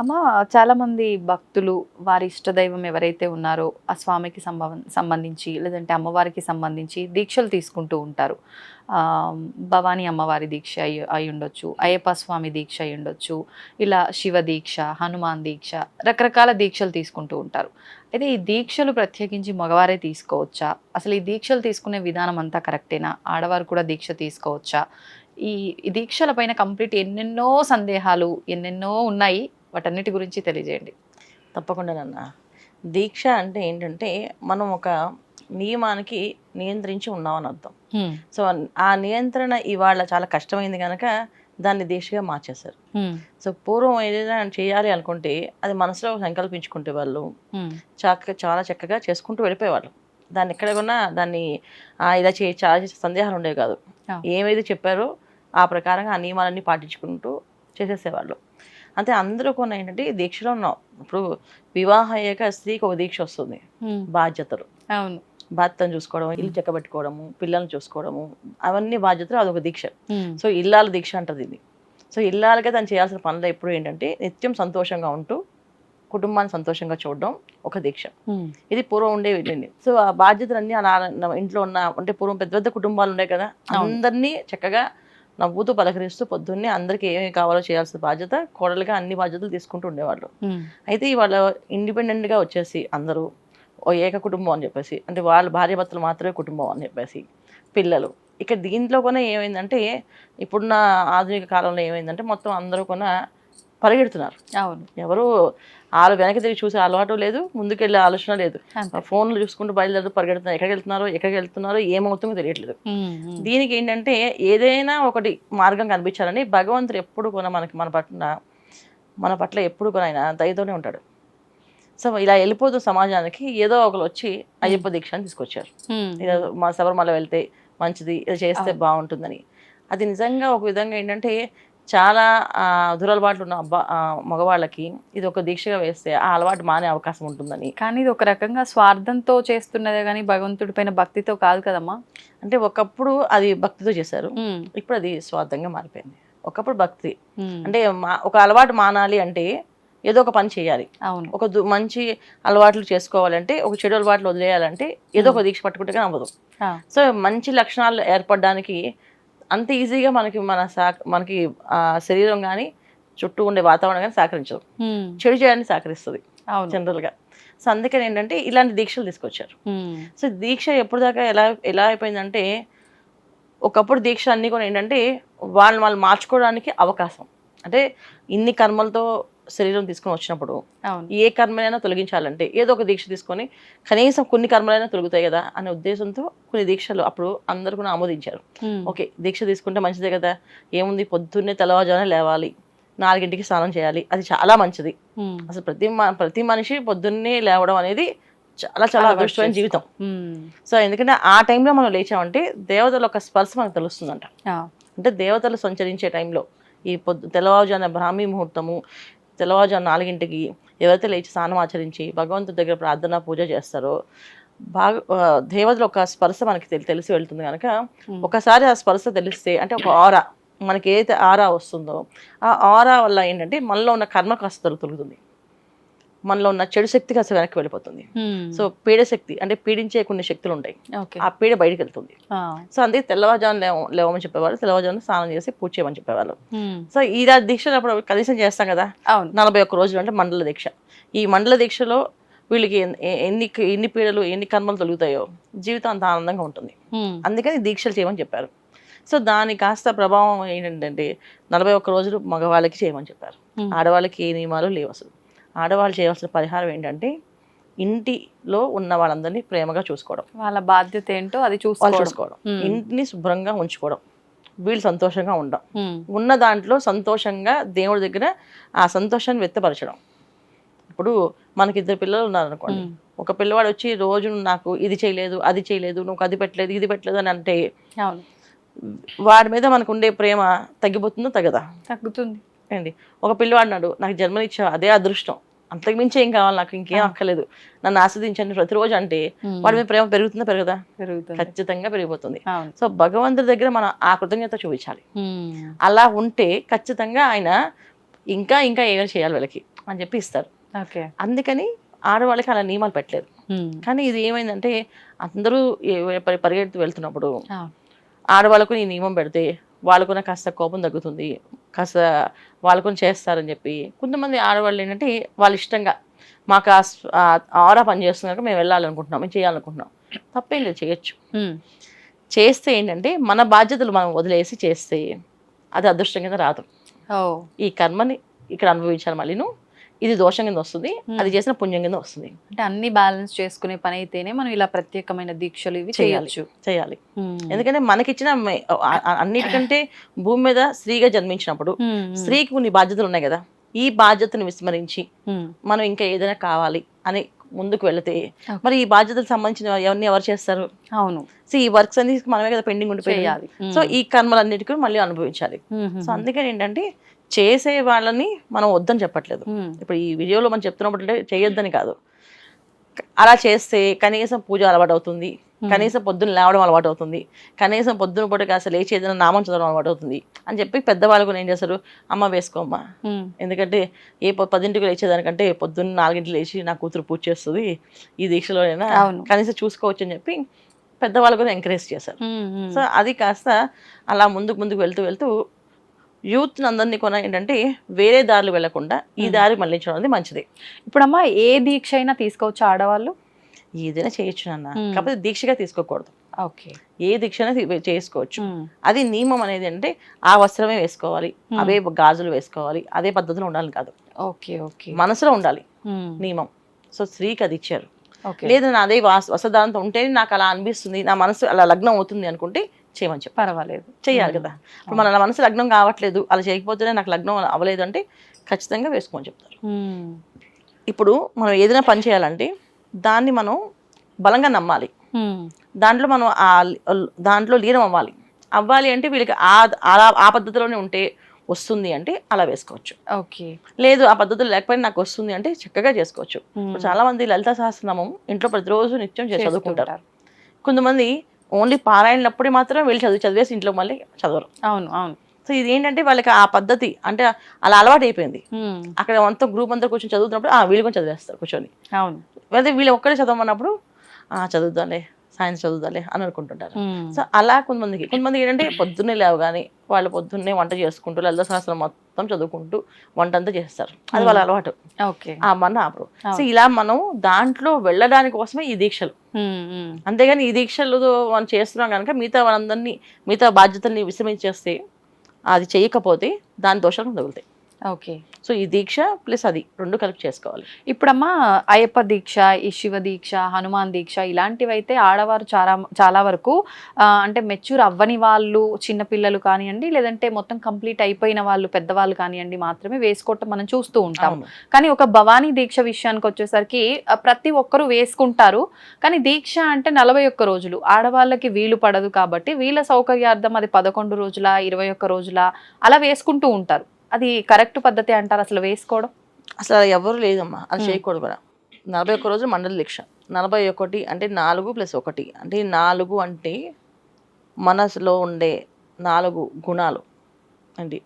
అమ్మ చాలామంది భక్తులు వారి ఇష్టదైవం ఎవరైతే ఉన్నారో ఆ స్వామికి సంబంధ సంబంధించి లేదంటే అమ్మవారికి సంబంధించి దీక్షలు తీసుకుంటూ ఉంటారు. భవానీ అమ్మవారి దీక్ష అయి అయి ఉండొచ్చు అయ్యప్ప స్వామి దీక్ష అయి ఉండొచ్చు ఇలా శివ దీక్ష హనుమాన్ దీక్ష రకరకాల దీక్షలు తీసుకుంటూ ఉంటారు. అయితే ఈ దీక్షలు ప్రత్యేకించి మగవారే తీసుకోవచ్చా? అసలు ఈ దీక్షలు తీసుకునే విధానం అంతా కరెక్టేనా? ఆడవారు కూడా దీక్ష తీసుకోవచ్చా? ఈ దీక్షల పైన కంప్లీట్ ఎన్నెన్నో సందేహాలు ఎన్నెన్నో ఉన్నాయి. వాటన్నిటి గురించి తెలియజేయండి. తప్పకుండా నాన్న. దీక్ష అంటే ఏంటంటే మనం ఒక నియమానికి నియంత్రించి ఉన్నామని అర్థం. సో ఆ నియంత్రణ ఇవాళ చాలా కష్టమైంది కనుక దాన్ని దీక్షగా మార్చేశారు. సో పూర్వం ఏదైనా చేయాలి అనుకుంటే అది మనసులో సంకల్పించుకుంటే వాళ్ళు చక్క చాలా చక్కగా చేసుకుంటూ వెళ్ళిపోయేవాళ్ళు. దాన్ని ఎక్కడ కొన్నా దాన్ని ఇలా చే చాలా సందేహాలు ఉండేవి కాదు. ఏమైతే చెప్పారో ఆ ప్రకారంగా ఆ నియమాలన్నీ పాటించుకుంటూ చేసేసేవాళ్ళు. అంతే అందరూ కొన్ని ఏంటంటే దీక్షలో ఉన్నాం. ఇప్పుడు వివాహం అయ్యాక స్త్రీకి ఒక దీక్ష వస్తుంది. బాధ్యతలు. అవును. భర్తను చూసుకోవడం ఇల్లు చెక్కబెట్టుకోవడము పిల్లల్ని చూసుకోవడము అవన్నీ బాధ్యతలు అదొక దీక్ష. సో ఇల్లాల దీక్ష అంటది ఇది. సో ఇల్లాలకే తను చేయాల్సిన పనులు ఎప్పుడు ఏంటంటే నిత్యం సంతోషంగా ఉంటూ కుటుంబాన్ని సంతోషంగా చూడడం ఒక దీక్ష. ఇది పూర్వం ఉండేవి వెళ్ళింది సో ఆ బాధ్యతలన్నీ అలా ఇంట్లో ఉన్న అంటే పూర్వం పెద్ద పెద్ద కుటుంబాలు ఉన్నాయి కదా. అందరినీ చక్కగా నవ్వుతూ పలకరిస్తూ పొద్దున్నే అందరికీ ఏమేమి కావాలో చేయాల్సిన బాధ్యత కోడలుగా అన్ని బాధ్యతలు తీసుకుంటూ ఉండేవాళ్ళు. అయితే ఇవాళ ఇండిపెండెంట్గా వచ్చేసి అందరూ ఓ ఏక కుటుంబం అని చెప్పేసి అంటే వాళ్ళ భార్యాభర్తలు మాత్రమే కుటుంబం అని చెప్పేసి పిల్లలు. ఇక దీంట్లో కూడా ఏమైందంటే ఇప్పుడున్న ఆధునిక కాలంలో ఏమైందంటే మొత్తం అందరూ కూడా పరిగెడుతున్నారు. అవును. ఎవరు వాళ్ళు వెనక్కి తిరిగి చూసే అలవాటు లేదు ముందుకెళ్ళే ఆలోచన లేదు. ఫోన్లు చూసుకుంటూ బయలుదేరు పరిగెడుతున్నారు. ఎక్కడికి వెళ్తున్నారో ఎక్కడికి వెళ్తున్నారో ఏమవుతుందో తెలియట్లేదు. దీనికి ఏంటంటే ఏదైనా ఒకటి మార్గం కనిపించాలని భగవంతుడు ఎప్పుడు కూడా మనకి మన పట్ల మన పట్ల ఎప్పుడు కూడా ఆయన దయతోనే ఉంటాడు. సో ఇలా వెళ్ళిపోతున్న సమాజానికి ఏదో ఒకరు వచ్చి అయ్యప్ప దీక్ష అని తీసుకొచ్చారు. ఇలా మా శబరిమల వెళ్తే మంచిది ఇది చేస్తే. బాగుంటుందని. అది నిజంగా ఒక విధంగా ఏంటంటే చాలా దురలవాట్లు ఉన్న అబ్బా మగవాళ్ళకి ఇది ఒక దీక్షగా వేస్తే ఆ అలవాటు మానే అవకాశం ఉంటుందని. కానీ ఇది ఒక రకంగా స్వార్థంతో చేస్తున్నదే కానీ భగవంతుడి పైన భక్తితో కాదు కదమ్మా? అంటే ఒకప్పుడు అది భక్తితో చేశారు. ఇప్పుడు అది స్వార్థంగా మారిపోయింది. ఒకప్పుడు భక్తి. అంటే మా- ఒక అలవాటు మానాలి అంటే ఏదో ఒక పని చేయాలి. అవును. ఒక మంచి అలవాట్లు చేసుకోవాలంటే ఒక చెడు అలవాట్లు వదిలేయాలంటే ఏదో ఒక దీక్ష పట్టుకుంటే అవ్వదు. సో మంచి లక్షణాలు ఏర్పడడానికి అంత ఈజీగా మనకి మన మనకి ఆ శరీరం కానీ చుట్టూ ఉండే వాతావరణం కానీ సహకరించదు. చెడు చేయడానికి సహకరిస్తుంది జనరల్గా. సో అందుకని ఏంటంటే ఇలాంటి దీక్షలు తీసుకొచ్చారు. సో దీక్ష ఎప్పుడు దాకా ఎలా ఎలా అయిపోయిందంటే ఒకప్పుడు దీక్ష అన్నీ కూడా ఏంటంటే వాళ్ళని వాళ్ళు మార్చుకోవడానికి అవకాశం. అంటే ఇన్ని కర్మలతో శరీరం తీసుకొని వచ్చినప్పుడు ఏ కర్మలైనా తొలగించాలంటే ఏదో ఒక దీక్ష తీసుకొని కనీసం కొన్ని కర్మలైనా తొలగుతాయి కదా అనే ఉద్దేశంతో కొన్ని దీక్షలు అప్పుడు అందరూ కూడా ఆమోదించారు. ఓకే దీక్ష తీసుకుంటే మంచిదే కదా. ఏముంది? పొద్దున్నే తెల్లవారుజామున లేవాలి. నాలుగింటికి స్నానం చేయాలి. అది చాలా మంచిది. అసలు ప్రతి ప్రతి మనిషి పొద్దున్నే లేవడం అనేది చాలా చాలా అదృష్టమైన. జీవితం. సో ఎందుకంటే ఆ టైంలో మనం లేచామంటే దేవతల ఒక స్పర్శ మనకు తెలుస్తుందంట. అంటే దేవతలు సంచరించే టైంలో ఈ పొద్దు తెల్లవారుజామున బ్రాహ్మీ ముహూర్తము తెల్లవారుజాము నాలుగింటికి ఎవరైతే లేచి స్నానం ఆచరించి భగవంతుడి దగ్గర ప్రార్థన పూజ చేస్తారో బాగా దేవతల ఒక స్పర్శ మనకి తెలి- తెలిసి వెళ్తుంది కనుక ఒకసారి ఆ స్పర్శ తెలిస్తే అంటే ఒక ఆరా మనకి ఏదైతే ఆరా వస్తుందో ఆ ఆరా వల్ల ఏంటంటే మనలో ఉన్న కర్మ కాస్త తొలుగుతుంది. మనలో ఉన్న చెడు శక్తి కాస్త వెనక్కి వెళ్ళిపోతుంది. ఉమ్, సో పీడ శక్తి అంటే పీడించే కొన్ని శక్తులు ఉంటాయి. ఆ పీడ బయటికి వెళ్తుంది. సో అందుకే తెల్లవారుజాము లేవ లేవమని చెప్పేవాళ్ళు తెల్లవారుజామున స్నానం చేసి పూజ చేయమని చెప్పేవాళ్ళు. ఉమ్, సో ఇలా దీక్షలు అప్పుడు కనీసం చేస్తాం కదా? నలభై ఒక్క రోజులు అంటే మండల దీక్ష. ఈ మండల దీక్షలో వీళ్ళకి ఎన్ని ఎన్ని పీడలు ఎన్ని కర్మలు తొలుగుతాయో జీవితం అంత ఆనందంగా ఉంటుంది. ఉమ్, అందుకని దీక్షలు చేయమని చెప్పారు. సో దాని కాస్త ప్రభావం ఏంటంటే నలభై ఒక్క రోజులు మగవాళ్ళకి చేయమని చెప్పారు. ఆడవాళ్ళకి ఏ నియమాలు లేవు అసలు. ఆడవాళ్ళు చేయవలసిన పరిహారం ఏంటంటే ఇంటిలో ఉన్న వాళ్ళందరినీ ప్రేమగా చూసుకోవడం. వాళ్ళ బాధ్యత ఏంటో అది చూసుకోవడం. ఇంటిని శుభ్రంగా ఉంచుకోవడం. వీళ్ళు సంతోషంగా ఉండడం ఉన్న దాంట్లో సంతోషంగా దేవుడి దగ్గర ఆ సంతోషాన్ని వ్యక్తపరచడం. ఇప్పుడు మనకి ఇద్దరు పిల్లలు ఉన్నారు అనుకోండి ఉమ్. ఒక పిల్లవాడు వచ్చి రోజు నాకు ఇది చేయలేదు అది చేయలేదు నువ్వు అది పెట్టలేదు ఇది పెట్టలేదు అని అంటే వాడి మీద మనకు ఉండే ప్రేమ తగ్గిపోతుందో తగ్గదా? తగ్గుతుంది. అండి ఒక పిల్లవాడు అన్నాడు నాకు జన్మనిచ్చా అదే అదృష్టం. అంతకు మించి ఏం కావాలి నాకు? ఇంకేం అక్కర్లేదు. నన్ను ఆస్వాదించండి ప్రతిరోజు అంటే. వాడి మీద ప్రేమ పెరుగుతుందా పెరగదా? పెరుగుతుంది. ఖచ్చితంగా పెరిగిపోతుంది. సో భగవంతుడి దగ్గర మనం ఆ కృతజ్ఞత చూపించాలి. అలా ఉంటే ఖచ్చితంగా ఆయన ఇంకా ఇంకా ఏమైనా చేయాలి వీళ్ళకి? అని చెప్పి ఇస్తారు. అందుకని ఆడవాళ్ళకి అలా నియమాలు పెట్టలేదు. కానీ ఇది ఏమైందంటే అందరూ పరిగెడుతూ వెళ్తున్నప్పుడు. ఆడవాళ్ళకు ఈ నియమం పెడితే వాళ్ళకున్న కాస్త కోపం తగ్గుతుంది కాస్త వాళ్ళకుని చేస్తారని చెప్పి. కొంతమంది ఆడవాళ్ళు ఏంటంటే వాళ్ళ ఇష్టంగా మాకు ఆరా పని చేస్తున్నారు మేము వెళ్ళాలనుకుంటున్నాం మేము చేయాలనుకుంటున్నాం. తప్పేం లేదు చేయొచ్చు. చేస్తే ఏంటంటే మన బాధ్యతలు మనం వదిలేసి చేస్తే అది అదృష్టం కింద రాదు. ఈ కర్మని ఇక్కడ అనుభవించాలి మళ్ళీను ఇది దోషం కింద వస్తుంది అది చేసిన పుణ్యం కింద వస్తుంది అంటే అన్ని బ్యాలెన్స్ చేసుకునే పని అయితేనే మనం ఇలా ప్రత్యేకమైన దీక్షలు ఇవి చేయాలి చేయొచ్చు చేయాలి. ఎందుకంటే మనకిచ్చిన అన్నిటికంటే భూమి మీద స్త్రీగా జన్మించినప్పుడు. స్త్రీకి కొన్ని బాధ్యతలు ఉన్నాయి కదా ఈ బాధ్యతను విస్మరించి. మనం ఇంకా ఏదైనా కావాలి అని ముందుకు వెళితే మరి ఈ బాధ్యతలకు సంబంధించిన ఎవరిని ఎవరు చేస్తారు అవును సో ఈ వర్క్స్ అన్ని మనమే కదా పెండింగ్ ఉమ్. సో ఈ కర్మలన్నిటికీ మళ్ళీ అనుభవించాలి. సో అందుకని ఏంటంటే చేసే వాళ్ళని మనం వద్దని చెప్పట్లేదు. ఇప్పుడు ఈ వీడియోలో మనం చెప్తున్నప్పుడు అంటే చేయొద్దని కాదు. అలా చేస్తే కనీసం పూజ అలవాటు అవుతుంది కనీసం పొద్దున్న లేవడం అలవాటు అవుతుంది కనీసం పొద్దున పూట కాస్త లేచి ఏదైనా నామం చదవడం అలవాటు అవుతుంది అని చెప్పి పెద్దవాళ్ళు కూడా ఏం చేస్తారు? అమ్మ వేసుకోమ్మా. ఎందుకంటే ఏ పదింటికి లేచేదానికంటే పొద్దున్న నాలుగింటికి లేచి నా కూతురు పూజ చేస్తుంది. ఈ దీక్షలోనైనా. కనీసం చూసుకోవచ్చు అని చెప్పి పెద్దవాళ్ళు కూడా ఎంకరేజ్ చేశారు. సో అది కాస్త అలా ముందుకు ముందుకు వెళ్తూ వెళ్తూ యూత్ అందరినీ కొన ఏంటంటే వేరే దారులు వెళ్ళకుండా ఈ దారి మళ్ళించడం అనేది మంచిది. ఇప్పుడమ్మా ఏ దీక్ష అయినా తీసుకోవచ్చు ఆడవాళ్ళు? ఏదైనా చేయొచ్చు నాన్న. కాకపోతే దీక్షగా తీసుకోకూడదు. ఓకే. ఏ దీక్షనే తీ- చేసుకోవచ్చు. అది నియమం అనేది అంటే ఆ వస్త్రమే వేసుకోవాలి అవే గాజులు వేసుకోవాలి అదే పద్ధతిలో ఉండాలి కాదు. Okay okay. మనసులో ఉండాలి. నియమం. సో స్త్రీకి అది ఇచ్చారు. లేదు నా అదే వాస్ వసదాంతో ఉంటేనే నాకు అలా అనిపిస్తుంది నా మనసు అలా లగ్నం అవుతుంది అనుకుంటే చేయమని చెప్పు. పర్వాలేదు. చేయాలి కదా. ఇప్పుడు మన మనసు లగ్నం కావట్లేదు అలా చేయకపోతేనే నాకు లగ్నం అవ్వలేదు అంటే ఖచ్చితంగా వేసుకోమని చెప్తారు. ఇప్పుడు మనం ఏదైనా పని చేయాలంటే దాన్ని మనం బలంగా నమ్మాలి. దాంట్లో మనం ఆ దాంట్లో లీనం అవ్వాలి. అవ్వాలి అంటే వీళ్ళకి ఆ ఆ పద్ధతిలోనే ఉంటే వస్తుంది అంటే అలా వేసుకోవచ్చు. ఓకే. లేదు ఆ పద్ధతులు లేకపోయినా నాకు వస్తుంది అంటే చక్కగా చేసుకోవచ్చు. చాలా మంది లలిత సహస్రనామం ఇంట్లో ప్రతిరోజు నిత్యం చదువుకుంటారు. కొంతమంది ఓన్లీ పారాయణలప్పుడే మాత్రం వీళ్ళు చదివి చదివేసి ఇంట్లో మళ్ళీ చదవరు. అవును అవును. సో ఇది ఏంటంటే వాళ్ళకి ఆ పద్ధతి అంటే అలా అలవాటు అయిపోయింది. అక్కడ అంతా గ్రూప్ అంతా కూర్చొని చదువుతున్నప్పుడు ఆ వీళ్ళు కొంచెం చదివేస్తారు కూర్చొని. అవును. అదే వీళ్ళు ఒక్కడే చదవమన్నప్పుడు ఆ చదువుదాలే సాయంత్రం చదువుదాలే అని అనుకుంటుంటారు. సో అలా కొంతమందికి కొంతమందికి ఏంటంటే పొద్దున్నే లేవగానే వాళ్ళు పొద్దున్నే వంట చేసుకుంటూ లలిత సహస్రం మొత్తం చదువుకుంటూ వంట అంతా చేస్తారు. అది వాళ్ళ అలవాటు. ఆ మన ఆపరు సో ఇలా మనం దాంట్లో వెళ్ళడానికి కోసమే ఈ దీక్షలు. అంతేగాని ఈ దీక్షలు మనం చేస్తున్నాం కనుక మిగతా వాళ్ళందరినీ మిగతా బాధ్యతల్ని విశ్రమించేస్తే అది చేయకపోతే దాని దోషాలు తగులుతాయి ఓకే. సో ఈ దీక్ష ప్లస్ అది రెండు కలిపి చేసుకోవాలి. ఇప్పుడమ్మా అయ్యప్ప దీక్ష ఈ శివ దీక్ష హనుమాన్ దీక్ష ఇలాంటివి అయితే ఆడవారు చాలా చాలా వరకు అంటే మెచ్యూర్ అవ్వని వాళ్ళు చిన్నపిల్లలు కానివ్వండి లేదంటే మొత్తం కంప్లీట్ అయిపోయిన వాళ్ళు పెద్దవాళ్ళు కానివ్వండి మాత్రమే వేసుకోవటం మనం చూస్తూ ఉంటాం. కానీ ఒక భవానీ దీక్ష విషయానికి వచ్చేసరికి ప్రతి ఒక్కరూ వేసుకుంటారు. కానీ దీక్ష అంటే నలభై ఒక్క రోజులు. ఆడవాళ్ళకి వీలు పడదు కాబట్టి వీళ్ళ సౌకర్యార్థం అది పదకొండు రోజుల ఇరవై ఒక్క రోజుల అలా వేసుకుంటూ ఉంటారు. అది కరెక్ట్ పద్ధతి అంటారు అసలు వేసుకోవడం? అసలు అది ఎవరు లేదమ్మా. అది చేయకూడదు కూడా. నలభై ఒక్క రోజులు మండల దీక్ష. నలభై ఒకటి అంటే నాలుగు ప్లస్ ఒకటి. అంటే నాలుగు అంటే మనసులో ఉండే నాలుగు గుణాలు. అండి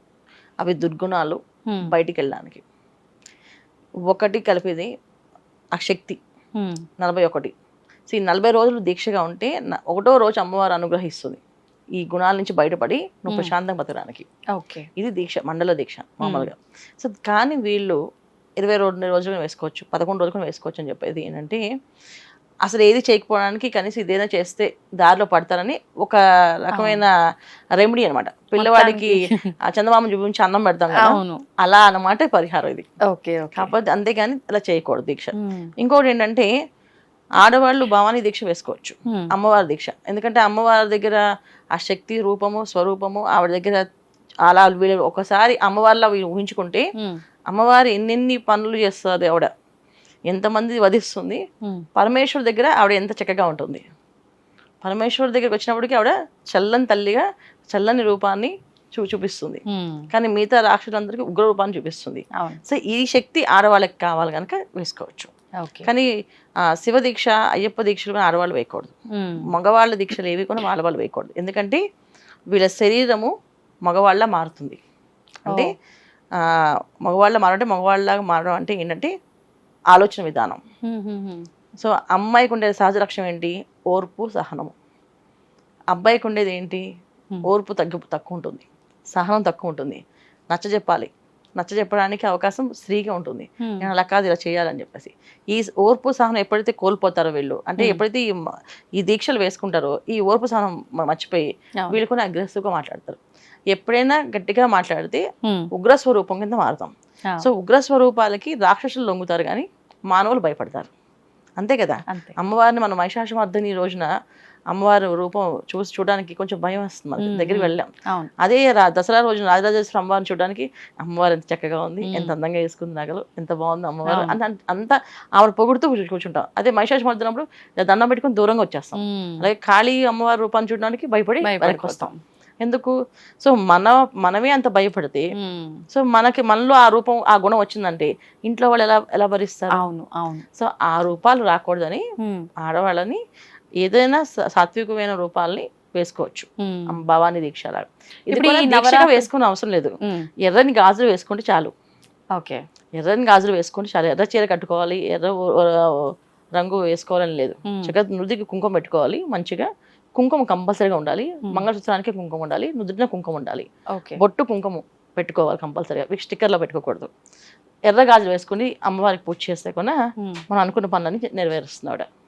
అవి దుర్గుణాలు. బయటికి వెళ్ళడానికి. ఒకటి కలిపేది ఆ శక్తి. నలభై ఒకటి. సో ఈ నలభై రోజులు దీక్షగా ఉంటే ఒకటో రోజు అమ్మవారు అనుగ్రహిస్తుంది. ఈ గుణాల నుంచి బయటపడి నువ్వు ప్రశాంతంగా బతకడానికి. ఓకే. ఇది దీక్ష మండల దీక్ష మామూలుగా. సో కానీ వీళ్ళు ఇరవై రెండు రోజులు వేసుకోవచ్చు పదకొండు రోజులు వేసుకోవచ్చు అని చెప్పేది ఏంటంటే అసలు ఏది చేయకపోవడానికి కనీసం ఇదేనా చేస్తే దారిలో పడతారని ఒక రకమైన రెమెడీ అన్నమాట. పిల్లవాడికి ఆ చందమామ చూపించి అన్నం పెడతాం కదా అలా అన్నమాట పరిహారం ఇది. ఓకే కాకపోతే అంతేగాని అలా చేయకూడదు దీక్ష. ఇంకోటి ఏంటంటే ఆడవాళ్ళు భవానీ దీక్ష వేసుకోవచ్చు. అమ్మవారి దీక్ష. ఎందుకంటే అమ్మవారి దగ్గర ఆ శక్తి రూపము స్వరూపము ఆవిడ దగ్గర అలా వీళ్ళు ఒకసారి అమ్మవారిలో వీళ్ళు ఊహించుకుంటే. అమ్మవారు ఎన్నెన్ని పనులు చేస్తుంది ఆవిడ. ఎంతమంది వధిస్తుంది. పరమేశ్వరు దగ్గర ఆవిడ ఎంత చక్కగా ఉంటుంది. పరమేశ్వరు దగ్గరికి వచ్చినప్పటికీ ఆవిడ చల్లని తల్లిగా చల్లని రూపాన్ని చూ చూపిస్తుంది. కానీ మిగతా రాక్షసులందరికీ ఉగ్ర రూపాన్ని చూపిస్తుంది. సో ఈ శక్తి ఆడవాళ్ళకి కావాలి కనుక వేసుకోవచ్చు. కానీ శివ దీక్ష అయ్యప్ప దీక్షలు కూడా ఆడవాళ్ళు వేయకూడదు. మగవాళ్ళ దీక్షలు ఏవి కూడా ఆడవాళ్ళు వేయకూడదు. ఎందుకంటే వీళ్ళ శరీరము మగవాళ్ళ మారుతుంది. అంటే మగవాళ్ళ మారంటే మగవాళ్ళలాగా మారడం అంటే ఏంటంటే ఆలోచన విధానం. సో అమ్మాయికి ఉండేది సహజ లక్ష్యం ఏంటి? ఓర్పు సహనము. అబ్బాయికి ఉండేది ఏంటి. ఓర్పు తగ్గు తక్కువ ఉంటుంది. సహనం తక్కువ ఉంటుంది. నచ్చ చెప్పాలి నచ్చ చెప్పడానికి అవకాశం స్త్రీగా ఉంటుంది. నేను అలా కాదు ఇలా చేయాలని చెప్పేసి. ఈ ఓర్పు సహనం ఎప్పుడైతే కోల్పోతారో వీళ్ళు అంటే. ఎప్పుడైతే ఈ దీక్షలు వేసుకుంటారో ఈ ఓర్పు సహనం మర్చిపోయి వీళ్ళు కూడా అగ్రెసివ్గా మాట్లాడతారు. ఎప్పుడైనా గట్టిగా మాట్లాడితే ఉగ్ర స్వరూపం కింద మారుతాం. సో ఉగ్ర స్వరూపాలకి రాక్షసులు లొంగుతారు కానీ మానవులు భయపడతారు. అంతే కదా? అమ్మవారిని మనం ఈ రోజున అమ్మవారి రూపం చూసి చూడడానికి కొంచెం భయం వస్తుంది మనకి. మ్మ్. దగ్గరికి వెళ్ళాం. అదే దసరా రోజున రాజరాజేశ్వర అమ్మవారిని చూడడానికి అమ్మవారు ఎంత చక్కగా ఉంది. ఎంత అందంగా వేసుకుంది నగలు ఎంత బాగుంది అమ్మవారు. అంత అంత ఆవిడ పొగుడుతూ కూర్చు- కూర్చుంటాం. అదే మహిషాసుమర్దినప్పుడు దండం పెట్టుకుని దూరంగా వచ్చేస్తాం. అలాగే కాళీ అమ్మవారి రూపాన్ని చూడడానికి భయపడి వెనక్కి వస్తాం. ఎందుకు? సో మన మనమే అంత భయపడితే సో మనకి మనలో ఆ రూపం ఆ గుణం వచ్చిందంటే ఇంట్లో వాళ్ళు ఎలా ఎలా భరిస్తారు? అవును అవును. సో ఆ రూపాలు రాకూడదని ఆడవాళ్ళని ఏదైనా సాత్వికమైన రూపాలని వేసుకోవచ్చు. భవానీ దీక్ష లాగా ఇది వేసుకునే అవసరం లేదు. ఎర్రని గాజులు వేసుకుంటే చాలు. ఓకే. ఎర్రని గాజులు వేసుకుంటే చాలు. ఎర్ర చీర కట్టుకోవాలి ఎర్ర రంగు వేసుకోవాలని లేదు. చక్కగా నుదికి కుంకుమ పెట్టుకోవాలి మంచిగా. కుంకుమ కంపల్సరీగా ఉండాలి. మంగళసూత్రానికి కుంకుమ ఉండాలి నుదుటిన కుంకుమ ఉండాలి. ఓకే. బొట్టు కుంకుమ పెట్టుకోవాలి కంపల్సరీగా. స్టిక్కర్లో పెట్టుకోకూడదు. ఎర్ర గాజులు వేసుకుని అమ్మవారికి పూజ చేస్తే కూడా మనం అనుకున్న పనులని నెరవేరుస్తుంది ఆవిడ. ఓకే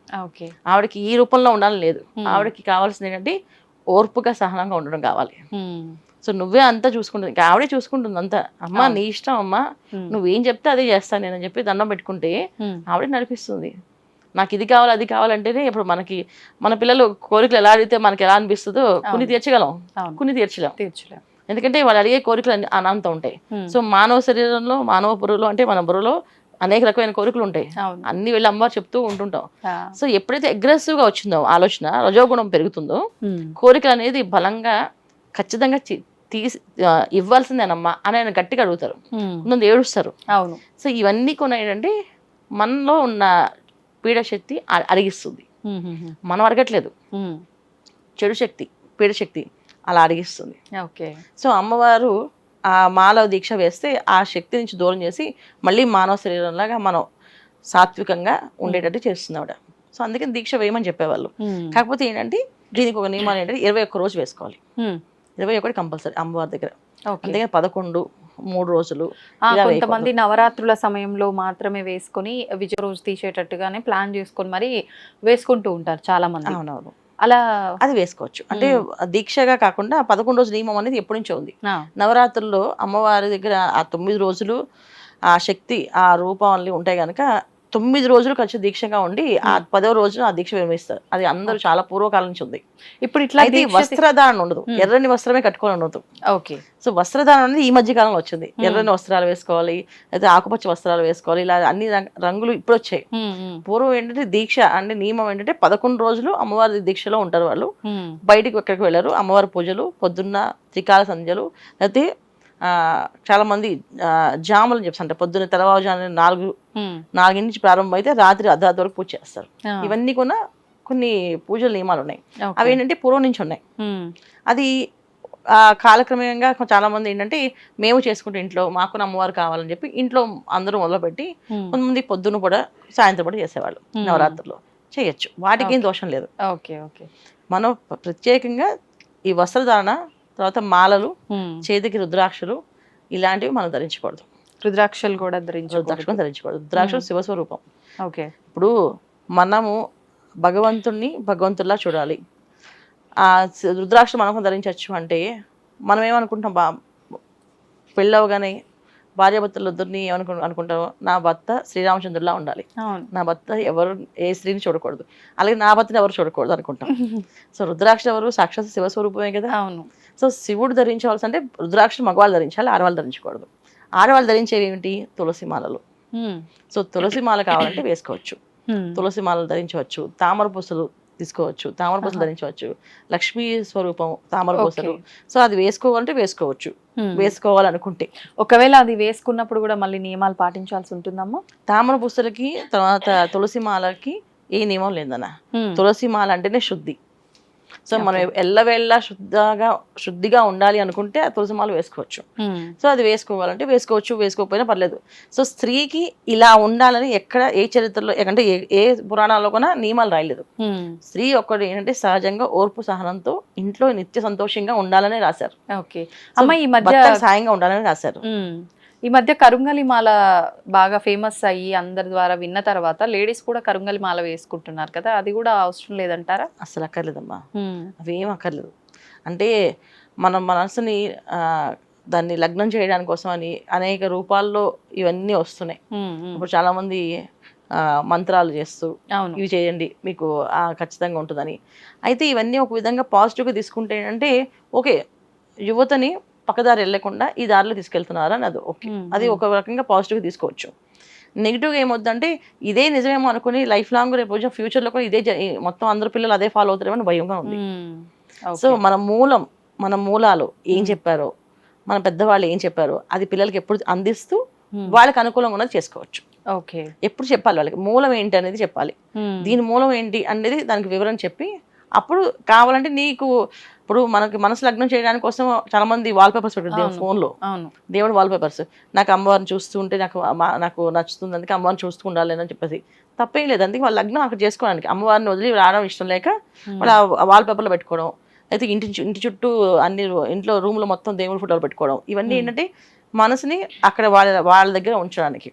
ఆవిడకి ఈ రూపంలో ఉండాలని లేదు. ఆవిడకి కావాల్సింది ఏంటంటే ఓర్పుగా సహనంగా ఉండడం కావాలి. సో నువ్వే అంతా చూసుకుంటుంది. ఇంకా ఆవిడే చూసుకుంటుంది అంతా. అమ్మ నీ ఇష్టం అమ్మా. నువ్వేం చెప్తే అదే చేస్తాను నేను అని చెప్పి దండం పెట్టుకుంటే ఆవిడే నడిపిస్తుంది. నాకు ఇది కావాలి అది కావాలంటేనే ఇప్పుడు మనకి మన పిల్లలు కోరికలు ఎలా అడిగితే మనకి ఎలా అనిపిస్తుందో కొన్ని తీర్చగలం. కొన్ని తీర్చలేం. తీర్చలే. ఎందుకంటే వాళ్ళు అడిగే కోరికలు అనంతం ఉంటాయి. సో మానవ శరీరంలో మానవ బుర్రలో అంటే మన బుర్రలో అనేక రకమైన కోరికలు ఉంటాయి అన్ని వెళ్ళి అమ్మవారు చెప్తూ ఉంటుంటాం. సో ఎప్పుడైతే అగ్రెసివ్గా వచ్చిందో ఆలోచన రజోగుణం పెరుగుతుందో. కోరికలు అనేది బలంగా ఖచ్చితంగా తీసి ఇవ్వాల్సిందేనమ్మా అని ఆయన గట్టిగా అడుగుతారు. కొంతమంది ఏడుస్తారు అవును సో ఇవన్నీ కొన్ని ఏంటంటే మనలో ఉన్న పీడశక్తి అ- అడిగిస్తుంది ఉమ్, ఉమ్, ఉమ్. మనం అడగట్లేదు ఉమ్. చెడు శక్తి పీడశక్తి అలా అడిగిస్తుంది ఓకే సో అమ్మవారు ఆ మాలవ దీక్ష వేస్తే ఆ శక్తి నుంచి దూరం చేసి మళ్ళీ మానవ శరీరంలాగా మనం సాత్వికంగా ఉండేటట్టు చేస్తుంది ఆవిడ సో అందుకని దీక్ష వేయమని చెప్పేవాళ్ళు. కాకపోతే ఏంటంటే దీనికి ఒక నియమాలు ఏంటంటే ఇరవై ఒక్క రోజు వేసుకోవాలి. ఇరవై ఒకటి కంపల్సరీ అమ్మవారి దగ్గర. అందుకని పదకొండు మూడు రోజులు కొంతమంది నవరాత్రుల సమయంలో మాత్రమే వేసుకొని విజయ రోజు తీసేటట్టుగానే ప్లాన్ చేసుకొని మరి వేసుకుంటూ ఉంటారు చాలా మంది అవునవును. అలా అది వేసుకోవచ్చు. అంటే దీక్షగా కాకుండా పదకొండు రోజు నియమం అనేది ఎప్పటి నుంచో ఉంది. నవరాత్రుల్లో అమ్మవారి దగ్గర ఆ తొమ్మిది రోజులు ఆ శక్తి ఆ రూపాలు ఉంటాయి కనుక తొమ్మిది రోజులు ఖర్చు దీక్షగా ఉండి ఆ పదవ రోజు ఆ దీక్ష విరమిస్తారు అది అందరూ చాలా పూర్వకాలం నుంచి ఉంది. ఇప్పుడు ఇట్లా అయితే వస్త్రధారణ ఉండదు. ఎర్రని వస్త్రమే కట్టుకోవాలని ఉండదు ఓకే. సో వస్త్రధారణ అనేది ఈ మధ్య కాలంలో వచ్చింది. ఎర్రని వస్త్రాలు వేసుకోవాలి అయితే ఆకుపచ్చ వస్త్రాలు వేసుకోవాలి ఇలా అన్ని రంగ- రంగులు ఇప్పుడు వచ్చాయి. పూర్వం ఏంటంటే దీక్ష అంటే నియమం ఏంటంటే పదకొండు రోజులు అమ్మవారి దీక్షలో ఉంటారు వాళ్ళు. బయటికి ఎక్కడికి వెళ్ళారు. అమ్మవారి పూజలు పొద్దున్న త్రికాల సంధ్యలు లేకపోతే ఆ, చాలా మంది ఆ, జాములు అని చెప్పి పొద్దున్న తెల్లవారుజామున నాలుగు నాలుగింటి నుంచి ప్రారంభం అయితే రాత్రి అర్ధరాత్రి వరకు పూజ చేస్తారు. ఇవన్నీ కూడా కొన్ని పూజల నియమాలు ఉన్నాయి. అవి ఏంటంటే పూర్వం నుంచి ఉన్నాయి. అది ఆ, కాలక్రమేణంగా కొ- చాలా మంది ఏంటంటే మేము చేసుకుంటే ఇంట్లో మాకు అమ్మవారు కావాలని చెప్పి ఇంట్లో అందరూ మొదలుపెట్టి కొంతమంది పొద్దున్న కూడా సాయంత్రం కూడా చేసేవాళ్ళు. నవరాత్రుల్లో. చేయొచ్చు. వాటికి ఏం దోషం లేదు. Okay okay. మనం ప్ర- ప్రత్యేకంగా ఈ వస్త్రధారణ తర్వాత మాలలు చేతికి రుద్రాక్షలు ఇలాంటివి మనం ధరించకూడదు. రుద్రాక్షలు కూడా ధరించు రుద్రాక్షలు ధరించకూడదు. రుద్రాక్షలు శివస్వరూపం. ఓకే. ఇప్పుడు మనము భగవంతుణ్ణి భగవంతుల్లా చూడాలి. ఆ సి- రుద్రాక్ష మనకు ధరించవచ్చు అంటే మనం ఏమనుకుంటాం బా పెళ్ళవగానే భార్యాభర్తలు ఇద్దరిని ఏమనుకు అనుకుంటాం నా భర్త శ్రీరామచంద్రులా ఉండాలి. నా భర్త ఎవరు ఏ స్త్రీని చూడకూడదు. అలాగే నా భర్తని ఎవరు చూడకూడదు అనుకుంటాం. సో రుద్రాక్ష ఎవరు? సాక్షాత్ శివస్వరూపమే కదా. అవును. సో శివుడు ధరించవలసి అంటే రుద్రాక్ష మగవాళ్ళు ధరించాలి ఆడవాళ్ళు ధరించకూడదు. ఆడవాళ్ళు ధరించేవి ఏమిటి తులసి మాలలు. సో తులసి మాల కావాలంటే వేసుకోవచ్చు. తులసి మాలలు ధరించవచ్చు. తామర పూసలు తీసుకోవచ్చు. తామర పూసలు. ధరించవచ్చు. లక్ష్మీ స్వరూపం తామర పూసలు. సో అది వేసుకోవాలంటే వేసుకోవచ్చు. వేసుకోవాలనుకుంటే. ఒకవేళ అది వేసుకున్నప్పుడు కూడా మళ్ళీ నియమాలు పాటించాల్సి ఉంటుందమ్మా? తామర పూసలకి తర్వాత తులసి మాలకి ఏ నియమం లేదన్న. తులసి మాల అంటేనే శుద్ధి. సో మనం. ఎల్లవేళ్ళ శుద్ధగా శుద్ధిగా ఉండాలి అనుకుంటే ఆ తులసి మాల వేసుకోవచ్చు. ఉమ్, సో అది వేసుకోవాలంటే వేసుకోవచ్చు వేసుకోకపోయినా పర్లేదు. సో స్త్రీకి ఇలా ఉండాలని ఎక్కడ ఏ చరిత్రలో అంటే ఏ పురాణాల్లో కూడా నియమాలు రాయలేదు. ఉమ్, స్త్రీ ఒక్కడు ఏంటంటే సహజంగా ఓర్పు సహనంతో ఇంట్లో నిత్య సంతోషంగా ఉండాలని రాశారు. ఓకే సో అమ్మ ఈ మధ్య సాయంగా ఉండాలని రాశారు. ఉమ్, ఈ మధ్య కరుంగలి మాల బాగా ఫేమస్ అయ్యి అందరి ద్వారా విన్న తర్వాత లేడీస్ కూడా కరుంగలి మాల వేసుకుంటున్నారు కదా అది కూడా అవసరం లేదంటారా? అసలు అక్కర్లేదమ్మా. అవేం అక్కర్లేదు. అంటే మన మనసుని దాన్ని లగ్నం చేయడానికి కోసం అని అనేక రూపాల్లో ఇవన్నీ వస్తున్నాయి. ఇప్పుడు చాలా మంది మంత్రాలు చేస్తూ ఇవి చేయండి మీకు ఖచ్చితంగా ఉంటుందని. అయితే ఇవన్నీ ఒక విధంగా పాజిటివ్గా తీసుకుంటే ఏంటంటే ఓకే యువతని పక్కదారి వెళ్ళకుండా ఈ దారిలో తీసుకెళ్తున్నారు అని అది ఓకే. అది. ఒక రకంగా పాజిటివ్గా తీసుకోవచ్చు. నెగిటివ్గా ఏమొద్దంటే ఇదే నిజమేమో అనుకుని లైఫ్ లాంగ్ రేపు రోజు ఫ్యూచర్లో కూడా ఇదే మొత్తం అందరు పిల్లలు అదే ఫాలో అవుతారేమో అని భయంగా ఉంది. సో మన మూలం మన మూలాలు ఏం చెప్పారో మన పెద్దవాళ్ళు ఏం చెప్పారో అది పిల్లలకి ఎప్పుడు అందిస్తూ వాళ్ళకి అనుకూలంగా ఉన్నది చేసుకోవచ్చు. ఓకే. ఎప్పుడు చెప్పాలి వాళ్ళకి? మూలం ఏంటి అనేది చెప్పాలి. దీని మూలం ఏంటి అనేది దానికి వివరణ చెప్పి అప్పుడు కావాలంటే నీకు ఇప్పుడు మనకి మనసు లగ్నం చేయడానికి కోసం చాలా మంది వాల్ పేపర్స్ పెట్టారు అవును. ఫోన్లో అవును. దేవుడు వాల్ పేపర్స్ నాకు అమ్మవారిని చూస్తూ ఉంటే నాకు నాకు నచ్చుతుంది అందుకే అమ్మవారిని చూస్తూ ఉండాలి అని చెప్పేసి. తప్పేం లేదు అందుకే వాళ్ళ లగ్నం అక్కడ చేసుకోవడానికి. అమ్మవారిని వదిలి రావడం ఇష్టం లేక వాళ్ళ వాల్ పేపర్లో పెట్టుకోవడం. అయితే ఇంటి ఇంటి చుట్టూ అన్ని ఇంట్లో రూమ్లో మొత్తం దేవుడి ఫోటోలు పెట్టుకోవడం. ఇవన్నీ. ఏంటంటే మనసుని అక్కడ వాళ్ళ వాళ్ళ దగ్గర ఉంచడానికి.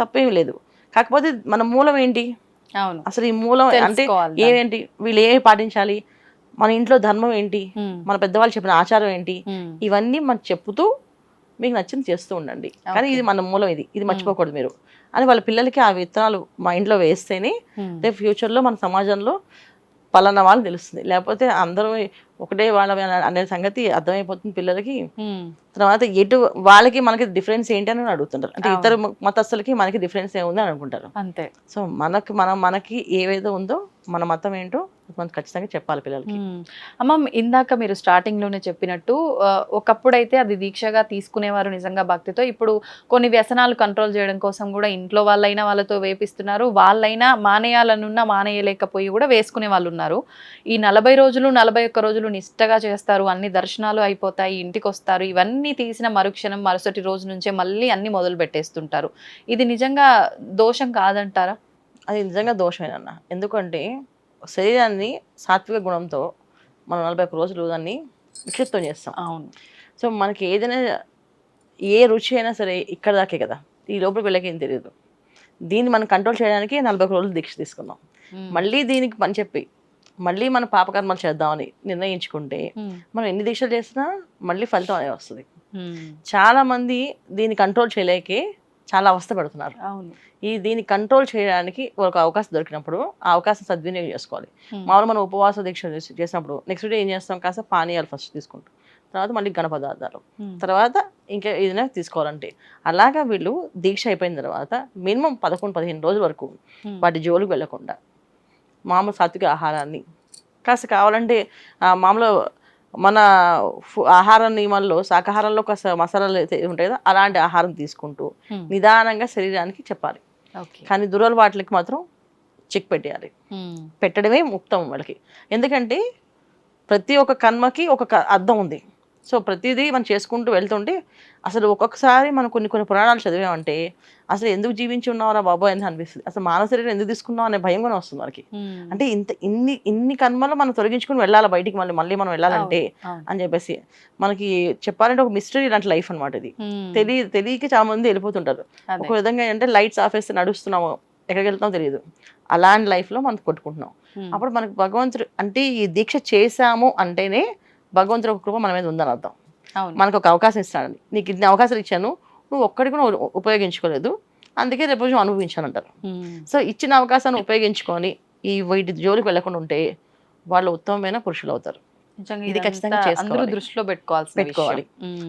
తప్పేం లేదు. కాకపోతే మన మూలం ఏంటి? అసలు ఈ మూలం అంటే. ఏమేంటి? వీళ్ళు ఏమి పాటించాలి? మన ఇంట్లో ధర్మం ఏంటి? మన పెద్దవాళ్ళు చెప్పిన ఆచారం ఏంటి? ఇవన్నీ మనం చెప్పుతూ మీకు నచ్చింది చేస్తూ ఉండండి. కానీ. ఇది మన మూలం ఇది. ఇది మర్చిపోకూడదు మీరు. అని వాళ్ళ పిల్లలకి ఆ విత్తనాలు మైండ్లో వేస్తేనే ఉమ్, రేపు ఫ్యూచర్లో మన సమాజంలో పలానా వాళ్ళు తెలుస్తుంది. లేకపోతే అందరూ ఒకటే వాళ్ళ అనే సంగతి అర్థమైపోతుంది పిల్లలకి. తర్వాత ఎటు వాళ్ళకి మనకి డిఫరెన్స్ ఏంటి అని అడుగుతుంటారు. అంటే. ఇతర మతస్థులకి మనకి డిఫరెన్స్ ఏముంది అని అనుకుంటారు. అంతే. సో మనకి మనం మనకి ఏవైతే ఉందో మన మతం ఏంటో మనం ఖచ్చితంగా చెప్పాలి పిల్లలకి. మ్మ్. అమ్మ ఇందాక మీరు స్టార్టింగ్లోనే చెప్పినట్టు ఒకప్పుడైతే అది దీక్షగా తీసుకునేవారు నిజంగా భక్తితో. ఇప్పుడు కొన్ని వ్యసనాలు కంట్రోల్ చేయడం కోసం కూడా ఇంట్లో వాళ్ళైనా వాళ్ళతో వేపిస్తున్నారు. వాళ్ళైనా మానేయాలనున్నా మానేయలేకపోయి కూడా వేసుకునే వాళ్ళు ఉన్నారు. ఈ నలభై రోజులు నలభై ఒక్క రోజులు నిష్టగా చేస్తారు. అన్ని దర్శనాలు అయిపోతాయి ఇంటికి వస్తారు ఇవన్నీ తీసిన మరుక్షణం మరుసటి రోజు నుంచే మళ్ళీ అన్ని మొదలు పెట్టేస్తుంటారు. ఇది నిజంగా దోషం కాదంటారా? అది నిజంగా దోషమేనన్న. ఎందుకంటే శరీరాన్ని సాత్విక గుణంతో మనం నలభై ఒక్క రోజులు దాన్ని విక్షిప్తం చేస్తాం అవును సో మనకి ఏదైనా ఏ రుచి అయినా సరే ఇక్కడ దాకే కదా ఈ లోపలికి వెళ్ళక ఏం తెలియదు దీన్ని మనం కంట్రోల్ చేయడానికి నలభై ఒక్క రోజులు దీక్ష తీసుకున్నాం. మళ్ళీ దీనికి పని చెప్పి మళ్ళీ మన పాపకర్మలు చేద్దామని నిర్ణయించుకుంటే. మనం ఎన్ని దీక్షలు చేసినా మళ్ళీ ఫలితం అనేది వస్తుంది. చాలా మంది దీన్ని కంట్రోల్ చేయలేకే చాలా అవస్థ పడుతున్నారు ఈ దీన్ని కంట్రోల్ చేయడానికి ఒక అవకాశం దొరికినప్పుడు ఆ అవకాశం సద్వినియోగం చేసుకోవాలి మ్మ్. మామూలు మనం ఉపవాస దీక్ష చేసి- చేసినప్పుడు నెక్స్ట్ డే ఏం చేస్తాం కాస్త పానీయాలు ఫస్ట్ తీసుకుంటాం తర్వాత మళ్ళీ ఘన పదార్థాలు. తర్వాత ఇంకా ఏదైనా తీసుకోవాలంటే అలాగా వీళ్ళు దీక్ష అయిపోయిన తర్వాత మినిమం పదకొండు పదిహేను రోజుల వరకు. వాటి జోలికి వెళ్ళకుండా మామూలు సాత్విక ఆహారాన్ని కాస్త కావాలంటే మామూలు మన ఫు- ఆహార నియమాల్లో శాకాహారంలో కాస్త మసాలాలు అయితే ఉంటాయి కదా అలాంటి ఆహారం తీసుకుంటూ. నిదానంగా శరీరానికి చెప్పాలి. కానీ దురలవాట్లకి మాత్రం చెక్ పెట్టేయాలి. పెట్టడమే ముక్తం వాళ్ళకి. ఎందుకంటే ప్రతి ఒక్క కర్మకి ఒక అర్థం ఉంది. సో ప్రతిదీ మనం చేసుకుంటూ వెళ్తుంటే అసలు ఒక్కొక్కసారి మనం కొన్ని కొన్ని పురాణాలు చదివామంటే అసలు ఎందుకు జీవించి ఉన్నావురా బాబోయ్ అని అనిపిస్తుంది అసలు మానవ శరీరం ఎందుకు తీసుకున్నావు అనే భయం కూడా వస్తుంది మనకి. అంటే ఇంత ఇన్ని ఇన్ని కర్మలు మనం తొలగించుకుని వెళ్ళాలి బయటికి మళ్ళీ మళ్ళీ మనం వెళ్ళాలంటే. అని చెప్పేసి మనకి చెప్పాలంటే ఒక మిస్టరీ లాంటి లైఫ్ అనమాట ఇది. తెలియ తెలియక చాలా మంది వెళ్ళిపోతుంటారు. ఒక విధంగా అంటే లైట్స్ ఆఫ్ వేస్తే నడుస్తున్నాము ఎక్కడికి వెళ్తామో తెలియదు అలాంటి లైఫ్లో మనం కొట్టుకుంటున్నాం. అప్పుడు మనకు భగవంతుడు అంటే ఈ దీక్ష చేశాము అంటేనే భగవంతుడు ఒక కృప మన మీద ఉందని అర్థం మనకు ఒక అవకాశం ఇస్తాడండి నీకు ఇన్ని అవకాశాలు ఇచ్చాను నువ్వు ఒక్కడికి కూడా ఉపయోగించుకోలేదు అందుకే రేపు రోజు అనుభవించాను అంటారు మ్మ్. సో ఇచ్చిన అవకాశాన్ని ఉపయోగించుకొని ఈ వీటి జోలికి వెళ్ళకుండా ఉంటే వాళ్ళు ఉత్తమమైన పురుషులు అవుతారు ఇది ఖచ్చితంగా చేసుకోవాలి. దృష్టిలో పెట్టుకోవాల్సిన పెట్టుకోవాలి.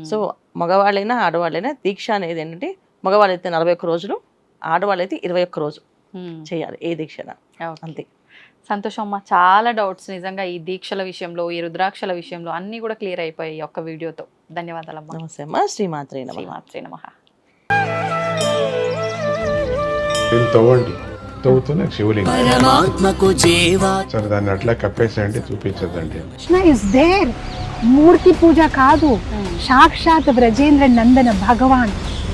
సో మగవాళ్ళైనా ఆడవాళ్ళైనా దీక్ష అనేది ఏంటంటే మగవాళ్ళు అయితే నలభై ఒక్క రోజులు ఆడవాళ్ళు అయితే ఇరవై ఒక్క రోజు Hmm. చేయాలి ఏ దీక్ష. అంతే సంతోషం అమ్మ చాలా డౌట్స్ నిజంగా ఈ దీక్షల విషయంలో ఈ రుద్రాక్షల విషయంలో అన్నీ కూడా క్లియర్ అయిపోయాయి ఒక్క వీడియోతో. ధన్యవాదాలమ్మా. నమస్తే అమ్మా. శ్రీమాత్రే నమః. శ్రీమాత్రే నమః. దీన్ని తవ్వండి. తవ్వుతూనే శివలింగం. పరమాత్మకు జీవా. సరే దాన్ని అట్లా కప్పేసేయండి చూపించదండి కృష్ణ ఇస్ దేర్ మూర్తి పూజ కాదు. సాక్షాత్ బ్రజేంద్ర నందన భగవాన్.